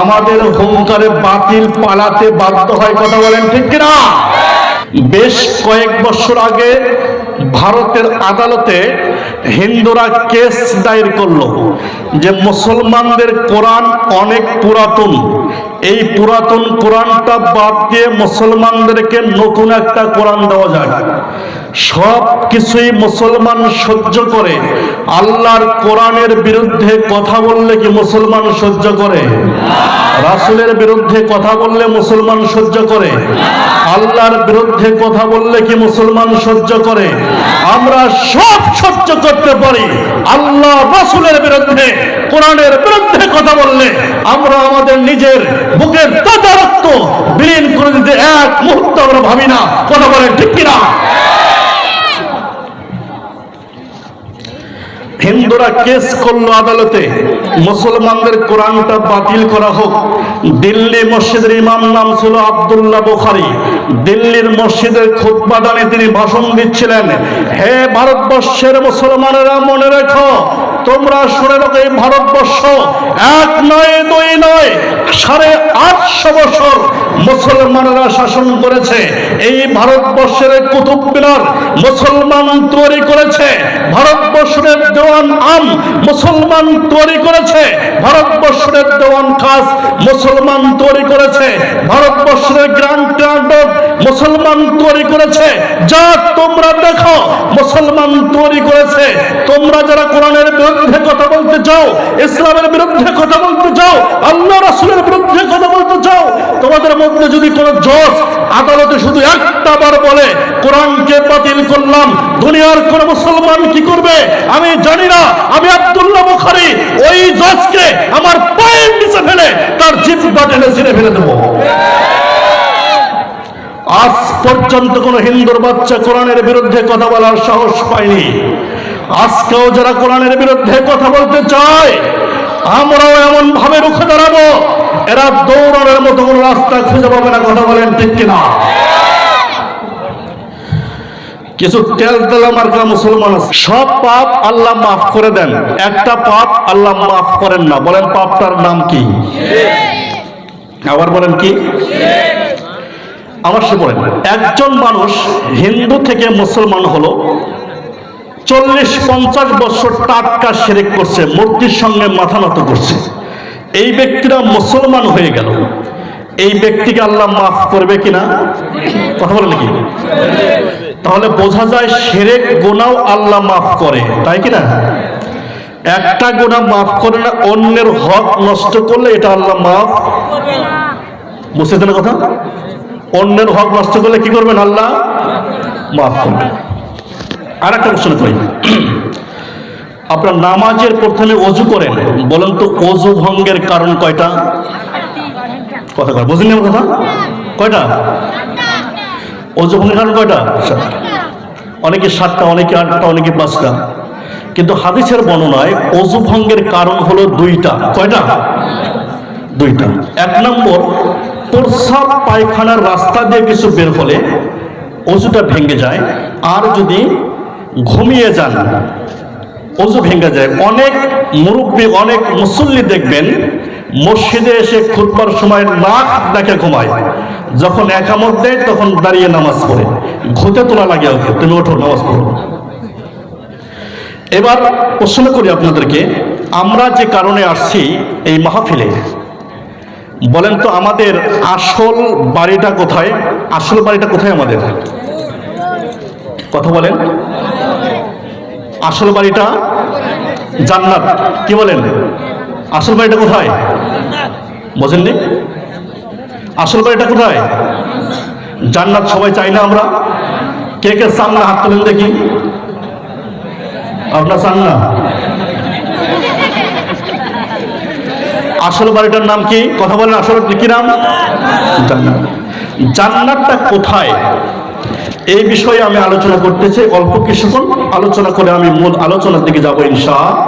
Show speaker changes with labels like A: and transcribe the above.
A: আমাদের হুঙ্কারে বাতিল পালাতে বাধ্য হয়, কথা বলেন ঠিক কিনা? বেশ কয়েক বছর আগে ভারতের আদালতে হিন্দুরা কেস দায়ের করল যে মুসলমানদের কোরআন অনেক পুরাতন। এই পুরাতন কোরআনটা বাদ দিয়ে মুসলমানদেরকে নতুন একটা কোরআন দেওয়া যায়। সব কিছুই মুসলমান সহ্য করে। আল্লাহর কোরআনের বিরুদ্ধে কথা বললে কি মুসলমান সহ্য করে? রাসুলের বিরুদ্ধে কথা বললে মুসলমান সহ্য করে? আল্লাহর বিরুদ্ধে কথা বললে কি মুসলমান সহ্য করে? আমরা সব সহ্য করতে পারি। আল্লাহ রাসুলের বিরুদ্ধে, কোরআনের বিরুদ্ধে কথা বললে আমরা আমাদের নিজের বুকের তাজা রক্ত বিলীন করে দিতে এক মুহূর্ত আমরা ভাবি না। কথা বলেন ঠিক কিনা? হিন্দুরা কেস করল আদালতে। মুসলমানদের কোরআনটা বাতিল করা হোক। দিল্লি মসজিদের ইমাম নাম ছিল আবদুল্লাহ বুখারি। দিল্লির মসজিদের খুতবাদানে তিনি ভাষণ দিচ্ছিলেন, হে ভারতবর্ষের মুসলমানেরা, মনে রেখো তোমরা শুনে রাখো এই ভারতবর্ষ। এক নয়, দুই নয়, সাড়ে আটশো বছর মুসলমানেরা শাসন করেছে। এই ভারতবর্ষের কুতুব মিনার মুসলমান তৈরি করেছে। ভারতবর্ষের দেওয়ান আম মুসলমান তৈরি করেছে। ভারতবর্ষের দেওয়ান খাস মুসলমান তৈরি করেছে। ভারতবর্ষের গ্র্যান্ড ট্রান্ডব মুসলমান তৈরি করেছে। যা তোমরা দেখো, মুসলমান তৈরি করেছে। তোমরা যারা কোরআনের বিরুদ্ধে কথা বলতে চাও ইসলামের বিরুদ্ধে কথা বলতে চাও আল্লাহ রাসুলের বিরুদ্ধে কথা বলতে চাও তোমাদের মধ্যে যদি কোনো জজ আদালতে শুধু একটা বার বলে, কোরআনকে বাতিল করলাম, দুনিয়ার কোন মুসলমান কি করবে? আমি জানি না, আমি আব্দুল্লাহ বুখারি, ওই জজকে আমার পায়ের নিচে ফেলে, তার জিব্বা টেনে ছিঁড়ে ফেলে দেবো। আজ পর্যন্ত কোনো হিন্দুর বাচ্চা কোরআনের বিরুদ্ধে কথা বলার সাহস পায়নি। আজকেও যারা কোরআনের বিরুদ্ধে কথা বলতে চায়, আমরাও এমন ভাবে রুখে দাঁড়াবো। এরা দৌড়ানোর মতো কোনো রাস্তা খুঁজে পাবে না, কথা বলেন ঠিক কিনা? কিছু তেল তেলা মার্কা মুসলমান আছে। সব পাপ আল্লাহ মাফ করে দেন। একটা পাপ আল্লাহ মাফ করেন না। বলেন, পাপটার নাম কি? আবার বলেন কি? আমার সে বলেন, একজন মানুষ হিন্দু থেকে মুসলমান হলো চল্লিশ পঞ্চাশ বছর টাটকা সেরেক করছে, মূর্তির সঙ্গে মাথা নত করছে। এই ব্যক্তিরা মুসলমান হয়ে গেল। এই ব্যক্তিকে আল্লাহ মাফ করবে কিনা? কথা বলেন কি তাহলে বোঝা যায় সেরেক গোনাও আল্লাহ মাফ করে, তাই কিনা? একটা গোনা মাফ করে না, অন্যের হক নষ্ট করলে এটা আল্লাহ মাফ বুঝতে কথা? অন্যের হক নষ্ট করলে কি করবেন আল্লাহ? মাফ করবেন। আর একটা প্রশ্ন করি। আপনার নামাজের প্রথমে অজু করেন, বলেন তো অজু ভঙ্গের কারণ কয়টা? কথা কয় বুঝলেন কথা? কয়টা? অজু ভঙ্গের কারণ কয়টা? অনেকে সাতটা, অনেকে আটটা, অনেকে পাঁচটা। কিন্তু হাদিসের বর্ণনায় অজু ভঙ্গের কারণ হলো দুইটা। কয়টা? দুইটা। এক নম্বর প্রস্রাব পায়খানার রাস্তা দিয়ে কিছু বের হলে অজুটা ভেঙে যায়। আর যদি ঘুমিয়ে যান। অজু ভেঙে যায়। অনেক মুরব্বী, অনেক মুসল্লি দেখবেন, মসজিদে এসে খুতবার সময় নাক ডাকে ঘুমায়। যখন একামত দেয়, তখন দাঁড়িয়ে নামাজ পড়ে। ঘুতে তোলা লাগে ওকে তুমি ওঠো, নামাজ পড়ো। এবার প্রশ্ন করি আপনাদেরকে, আমরা যে কারণে আসছি এই মাহফিলে, বলেন তো আমাদের আসল বাড়িটা কোথায়? আসল বাড়িটা কোথায় আমাদের? কথা বলেন। আসল বাড়িটা জান্নাত। কি বলেন? আসল বাড়িটা কোথায়? বোঝেননি? আসল বাড়িটা কোথায়? জান্নাত সবাই চাই না আমরা। কে কে চান না? হাত তোলেন দেখি। আপনার চান না? আসল বাড়িটার নাম কি? কথা বলেন আসল কি নাম? জান্নাত। জান্নাতটা কোথায়? এই বিষয়ে আমি আলোচনা করতে চাই। অল্প কিছুক্ষণ আলোচনা করে আমি মূল আলোচনার দিকে যাব ইনশা।